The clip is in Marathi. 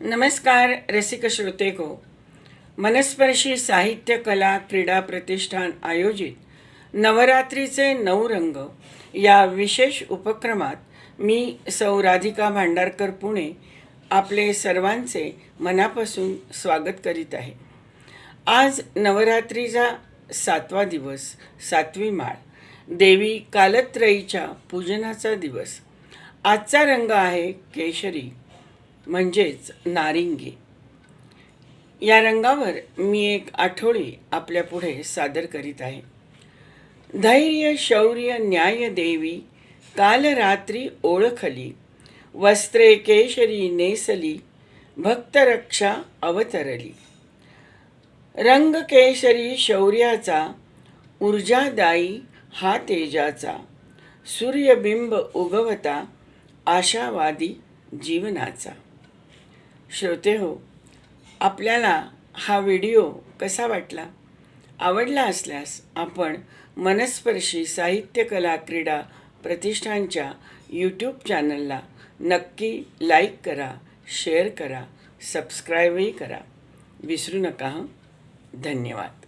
नमस्कार रसिक श्रोतेको. मनस्पर्शी साहित्य कला क्रीडा प्रतिष्ठान आयोजित नवरात्रीचे नऊ रंग या विशेष उपक्रमात मी सौ राधिका भांडारकर पुणे आपले सर्वांचे मनापासून स्वागत करीत आहे. आज नवरात्रीचा सातवा दिवस सातवी माळ देवी कालत्रयीच्या पूजनाचा दिवस. आजचा रंग आहे केशरी. म्हणजेच नारिंगी. या रंगावर मी एक आठवडी आपल्यापुढे सादर करीत आहे. धैर्य शौर्य न्याय देवी काल रात्री ओळखली वस्त्रे केशरी नेसली भक्तरक्षा अवतरली. रंग केशरी शौर्याचा ऊर्जादायी हा तेजाचा सूर्यबिंब उगवता आशावादी जीवनाचा. श्रोते हो आपल्याला हा व्हिडिओ कसा वाटला? आवडला असल्यास आपण मनस्पर्शी साहित्य कला क्रीडा प्रतिष्ठानच्या यूट्यूब चॅनलला नक्की लाईक करा शेअर करा सबस्क्राईबही करा. विसरू नका धन्यवाद.